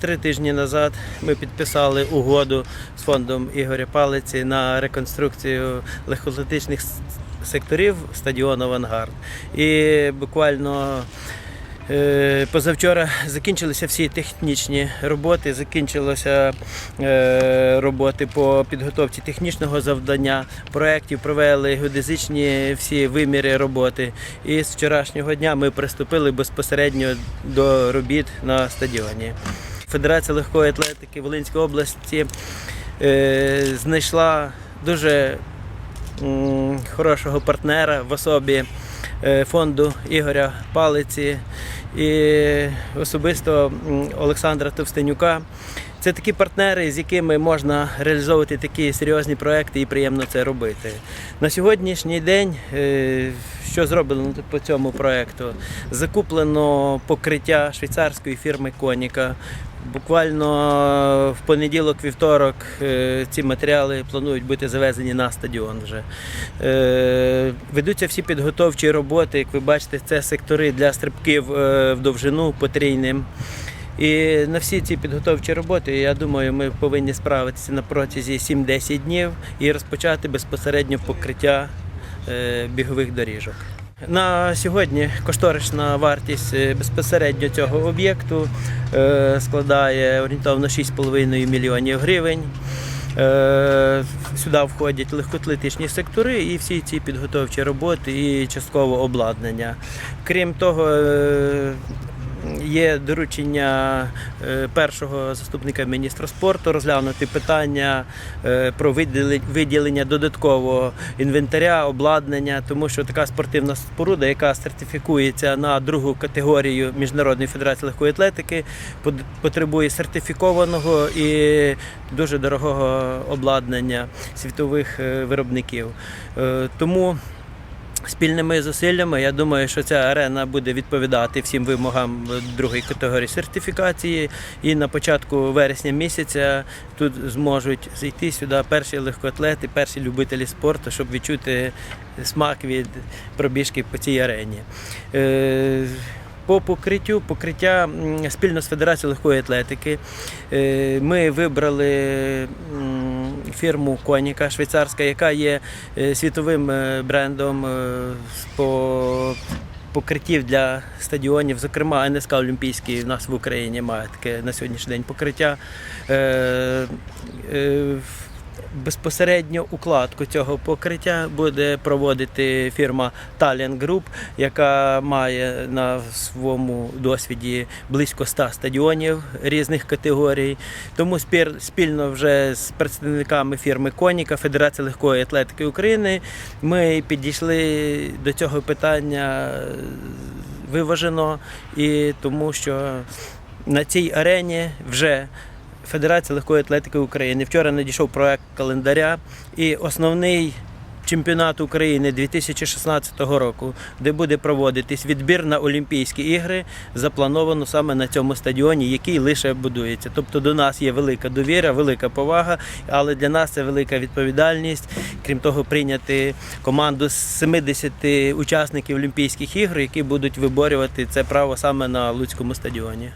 Три тижні назад ми підписали угоду з фондом Ігоря Палиці на реконструкцію легкоатлетичних секторів стадіону Авангард. І буквально е, позавчора закінчилися всі технічні роботи, закінчилися е, роботи по підготовці технічного завдання, проєктів, провели геодезичні всі виміри роботи. І з вчорашнього дня ми приступили безпосередньо до робіт на стадіоні. Федерація легкої атлетики Волинської області е, знайшла дуже м, хорошого партнера в особі е, фонду Ігоря Палиці і особисто Олександра Товстенюка. Це такі партнери, з якими можна реалізовувати такі серйозні проекти і приємно це робити. На сьогоднішній день, е, що зроблено по цьому проекту? Закуплено покриття швейцарської фірми Коніка. Буквально в понеділок-вівторок е, ці матеріали планують бути завезені на стадіон вже. Е, Ведуться всі підготовчі роботи. Як ви бачите, це сектори для стрибків в довжину потрійним. І на всі ці підготовчі роботи, я думаю, ми повинні справитися на протязі 7-10 днів і розпочати безпосередньо покриття е, бігових доріжок. На сьогодні кошторисна вартість е, безпосередньо цього об'єкту е, складає орієнтовно 6,5 мільйонів гривень. Сюди входять легкоатлетичні сектори і всі ці підготовчі роботи і частково обладнання. Крім того, Є доручення е, першого заступника міністра спорту розглянути питання е, про виділе- виділення додаткового інвентаря, обладнання, тому що така спортивна споруда, яка сертифікується на другу категорію Міжнародної федерації легкої атлетики, потребує сертифікованого і дуже дорогого обладнання світових е, виробників. Тому Спільними зусиллями, я думаю, що ця арена буде відповідати всім вимогам другої категорії сертифікації. І на початку вересня місяця тут зможуть зайти сюди перші легкоатлети, перші любителі спорту, щоб відчути смак від пробіжки по цій арені. Е, По покриттю, покриття спільно з Федерацією легкої атлетики. е, Ми вибрали фірму Коніка швейцарська, яка є е, світовим е, брендом е, по покриттів для стадіонів. Зокрема, НСК Олімпійський в нас в Україні має таке на сьогоднішній день покриття. Безпосередньо укладку цього покриття буде проводити фірма Talian Group, яка має на своєму досвіді близько 100 стадіонів різних категорій. Тому спільно вже з представниками фірми Коніка Федерації легкої атлетики України ми підійшли до цього питання виважено і тому, що на цій арені вже Федерація легкої атлетики України. Вчора надійшов проект календаря і основний чемпіонат України 2016 року, де буде проводитись відбір на Олімпійські ігри, заплановано саме на цьому стадіоні, який лише будується. Тобто до нас є велика довіра, велика повага, але для нас це велика відповідальність. Крім того, прийняти команду з 70 учасників Олімпійських ігор, які будуть виборювати це право саме на Луцькому стадіоні.